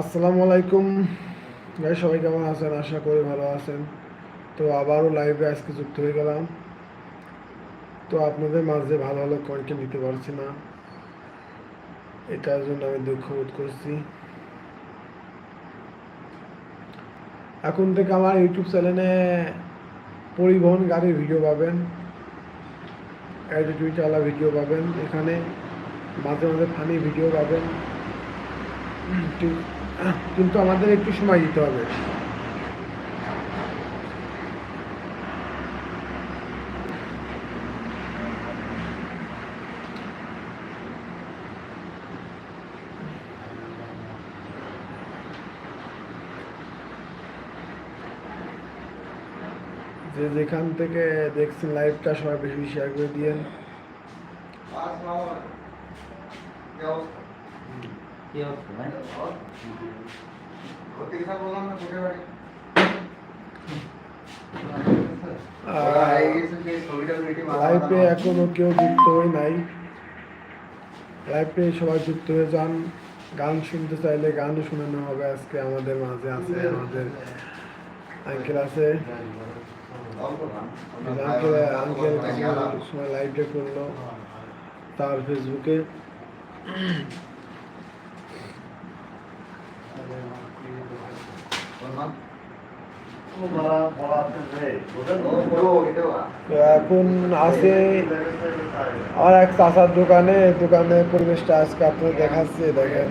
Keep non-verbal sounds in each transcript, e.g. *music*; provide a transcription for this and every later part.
আসসালামু আলাইকুম। ভাই, সবাই কেমন আছেন? আশা করি ভালো আছেন। তো আবারও লাইভে আজকে যুক্ত হয়ে গেলাম। তো আপনাদের মাঝে ভালো ভালো কন্টেন্ট দিতে পারছি না। এটার জন্য আমি দুঃখ বোধ করছি। এখন থেকে আমার ইউটিউব চ্যানেলে পরিবহন গাড়ির ভিডিও পাবেন। অ্যাটিটিউড চালা ভিডিও পাবেন। এখানে মাঝে মাঝে ফানি ভিডিও পাবেন। কিন্তু আমাদের একটু সময় দিতে হবে। যে যেখান থেকে দেখছেন লাইভটা সবাই বেশি বেশি শেয়ার করে দিয়েন? লাইভে এখনও কেউ যুক্ত হয়ে নাই। লাইভে সবাই যুক্ত হয়ে যান। গান শুনতে চাইলে গানও শোনানো হবে আজকে আমাদের মাঝে আছে আমাদের আঙ্কেল আছে। লাইভটা করল। তার ফেসবুকে এখন আছে আর এক চাষার দোকানে। দোকানে পরিবেশটা আজকে আপনাদের দেখাচ্ছে, দেখেন।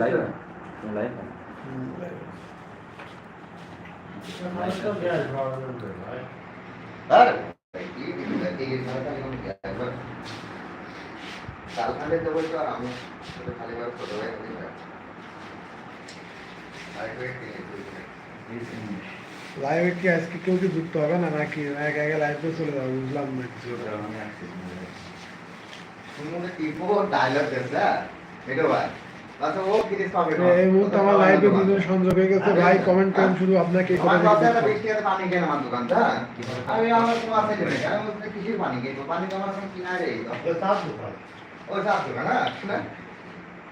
লাইভ লাইভ কালখানে দেবো তো আর আমি খালি ভাবে ছোট হয়ে গেছি লাইভে কি আজকে কেউ কি যুক্ত হবে না নাকি? এক আগে লাইভে চলে যাবে বুঝলাম না কিছু। এই মুহূর্তে আমার লাইভে দুজন সংযোগ হয়ে গেছে। ভাই কমেন্ট করেন শুধু আপনাকে আমার পানি আমি পানি পানি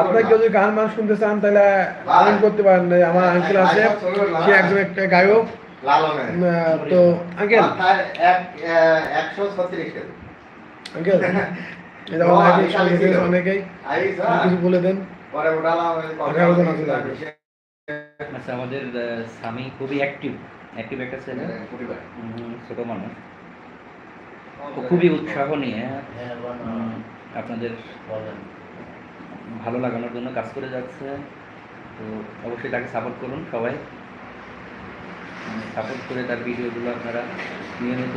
আপনার কেউ যদি গান মান শুনতে চান তাহলে কমেন্ট করতে পারেন আমার আঙ্কেল আছে সে একজন একটা গায়ক। তো আঙ্কেল আঙ্কেল *laughs* এটা অনেকেই কিছু বলে দেন। আচ্ছা আমাদের স্বামী খুবই অ্যাক্টিভ অ্যাক্টিভ একটা ছেলে। ছোট মানুষ। তো খুবই উৎসাহ নিয়ে আপনাদের ভালো লাগানোর জন্য কাজ করে যাচ্ছে। তো অবশ্যই তাকে সাপোর্ট করুন সবাই। সাপোর্ট করে তার ভিডিওগুলো আপনারা নিয়মিত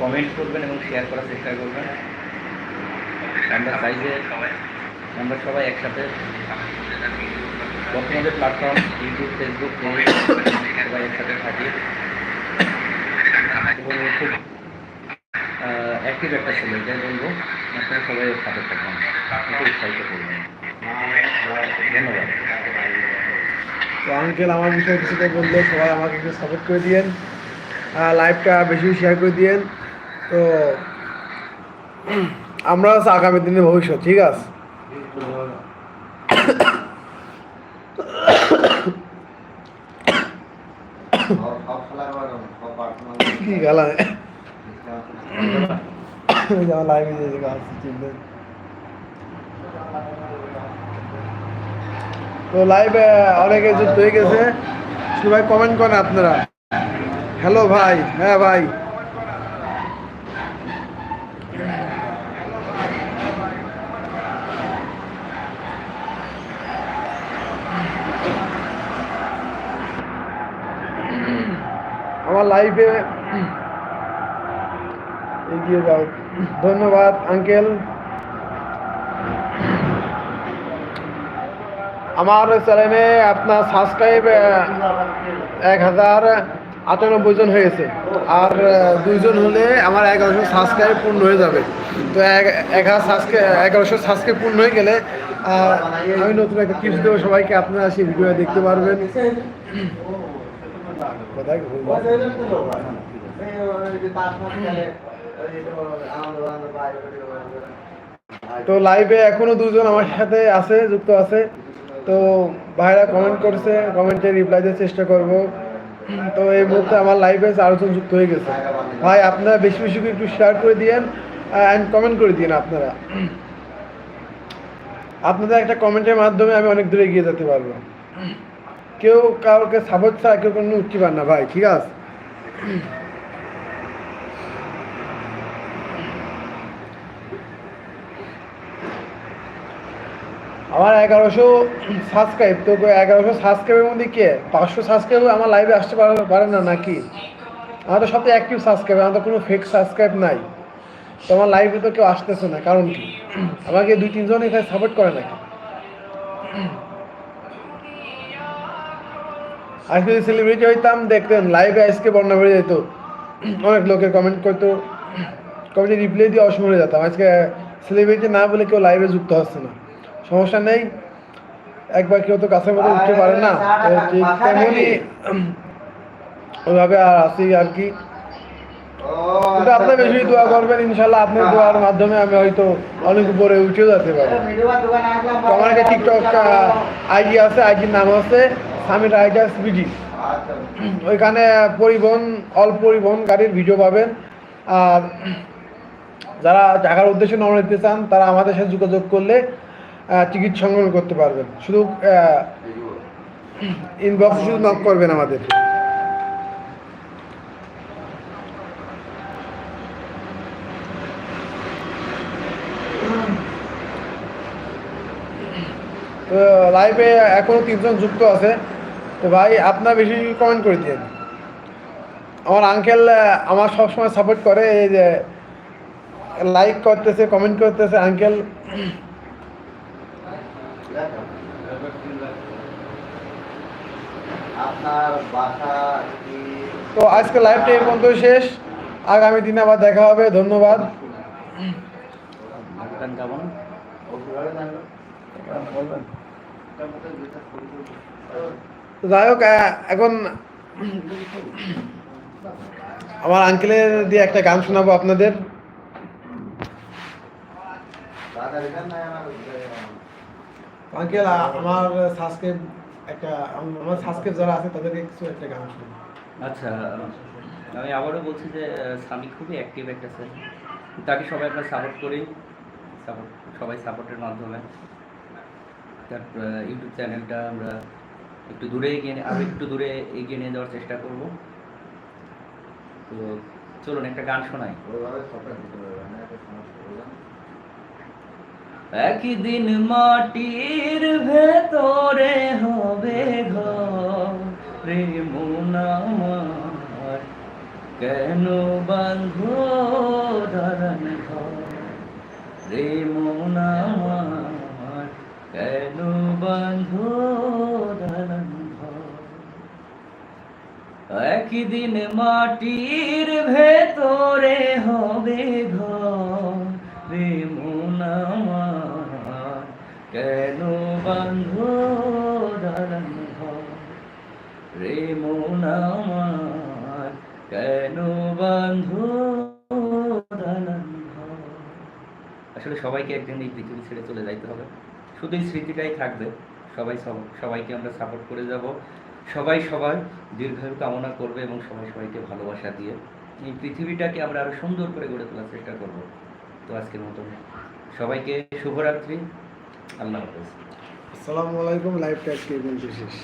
কমেন্ট করবেন এবং শেয়ার করার চেষ্টা করবেন। আমরা চাই যে আমরা সবাই একসাথে বর্তমানে প্ল্যাটফর্ম ইউটিউব ফেসবুক সবাই একসাথে থাকি। এবং খুব অ্যাক্টিভ একটা ছেলে এটাই বলব। আপনারা সবাই সাথে থাকবেন। উৎসাহিত করবেন। ধন্যবাদ। তো আঙ্কেল আমার বিষয়ে কিছুটা বললে সবাই আমাকে একটু সাপোর্ট করে দিয়েন। লাইভটা বেশি শেয়ার করে দিয়েন। তো আমরা হচ্ছে আগামী দিনের ভবিষ্যৎ ঠিক আছে? *coughs* কি গালা? আমার লাইভে যে গাছ চিনবেন তো লাইভে অনেকে যুক্ত হয়ে গেছে সবাই কমেন্ট করেন আপনারা হ্যালো ভাই হ্যাঁ ভাই আমার লাইফে এগিয়ে যাও। ধন্যবাদ, আঙ্কেল। আমার চ্যানেলে আপনার সাবস্ক্রাইব এক হাজার আটানব্বই জন হয়েছে। আর দুইজন হলে আমার এগারোশো সাবস্ক্রাইব পূর্ণ হয়ে যাবে। তো এক হাজার সাবস্ক্রাইব এগারোশো সাবস্ক্রাইব পূর্ণ হয়ে গেলে আমি নতুন একটা টিপস দেবো সবাইকে। আপনারা সেই ভিডিও দেখতে পারবেন। কোথায়? তো লাইভে এখনও দুজন আমার সাথে আছে, যুক্ত আছে। তো ভাইরা কমেন্ট করছে কমেন্টে রিপ্লাই দেওয়ার চেষ্টা করব। তো এই মুহূর্তে আমার লাইভে চারজন যুক্ত হয়ে গেছে। ভাই, আপনারা বেশি বেশি একটু শেয়ার করে দিয়েন অ্যান্ড কমেন্ট করে দিন আপনারা। আপনাদের একটা কমেন্টের মাধ্যমে আমি অনেক দূরে এগিয়ে যেতে পারব। কেউ কাউকে সাপোর্ট ছাড়া কেউ কোনো উঠতে পার না, ভাই, ঠিক আছে? আমার এগারোশো সাবস্ক্রাইব তো এগারোশো সাবস্ক্রাইবের মধ্যে কে? পাঁচশো সাবস্ক্রাইব আমার লাইভে আসতে পারে না নাকি? আমার তো সবচেয়ে অ্যাক্টিভ সাবস্ক্রাইব আমার তো কোনো ফেক সাবস্ক্রাইব নাই। তো আমার লাইভে তো কেউ আসতেছে না, কারণ কি? আমাকে দুই, তিনজন এখানে সাপোর্ট করে নাকি? আজকে যদি সেলিব্রিটি হইতাম, দেখতেন লাইভে আজকে বন্যা বেড়ে যেত। অনেক লোকে কমেন্ট করতো কমেন্টে রিপ্লাই দিয়ে অসময় হয়ে যেতাম। আজকে সেলিব্রিটি না বলে কেউ লাইভে যুক্ত হচ্ছে না। সমস্যা নেই। একবার কেউ তো কাছের মতো উঠতে পারে না। ঠিক ওইভাবে আর আসি আর কি। আপনি বেশি দোয়া করবেন, ইনশাল্লাহ আপনার দোয়ার মাধ্যমে আমি হয়তো অনেক উপরে উঠেও যেতে পারি আমার একটা টিকটক আইডি আছে আইডির নাম আছে সামির রাইডার্স বিডি ওইখানে পরিবহন, অল পরিবহন গাড়ির ভিডিও পাবেন। আর যারা ঢাকার উদ্দেশ্যে নমন নিতে চান, তারা আমাদের সাথে যোগাযোগ করলে টিকিট সংগ্রহ করতে পারবেন। শুধু ইনবক্স শুধু নক করবেন আমাদের। তো লাইভে এখনও তিনজন যুক্ত আছে। তো ভাই, আপনার বেশি কমেন্ট করে দিন আমার আঙ্কেল আমার সবসময় সাপোর্ট করে, এই যে লাইক করতেছে কমেন্ট করতেছে আঙ্কেল তো আজকে লাইভটা এই পর্যন্ত শেষ। আগামী দিনে আবার দেখা হবে। ধন্যবাদ। গান কেমন তো যাই হোক এখন আমার আঙ্কেলের দিয়ে একটা গান শোনাবো আপনাদের বাজার এখানে নাই আমার আঙ্কেল আমার সাবস্ক্রাইব একটা আমার সাবস্ক্রাইব যারা আছে তাদেরকে কিছু একটা গান শোনাবো আচ্ছা আমি আবারও বলছি যে স্বামী খুবই অ্যাক্টিভ একটা ছেলে তাকে সবাই আমরা সাপোর্ট করি। সাপোর্ট সবাই সাপোর্টের মাধ্যমে। তার ইউটিউব চ্যানেলটা আমরা একটু দূরে এগিয়ে নিয়ে- আরও একটু দূরে এগিয়ে নিয়ে যাওয়ার চেষ্টা করব। তো চলুন একটা গান শোনাই ওইভাবে সবটা দিতে পারবে না একটা সমস্যা বললাম একদিন মাটির ভেতরে হবে ঘর আমার কেন বাঁধো দালান ঘর? আমার কেন দালান ঘর? একদিন মাটির ভেতরে হবে ঘর রে কেন বান্ধ দালান রে মন আমার কেন বান্ধ আসলে সবাইকে একদিন এই পৃথিবী ছেড়ে চলে যাইতে হবে। শুধু এই স্মৃতিটাই থাকবে। সবাই সবাইকে আমরা সাপোর্ট করে যাব। সবাই সবার দীর্ঘায়ু কামনা করবে এবং সবাই সবাইকে ভালোবাসা দিয়ে এই পৃথিবীটাকে আমরা আরও সুন্দর করে গড়ে তোলার চেষ্টা করব। তো আজকের মতন সবাইকে শুভরাত্রি। আল্লাহ হাফেজ। আসসালামু আলাইকুম লাইভ কে শেষ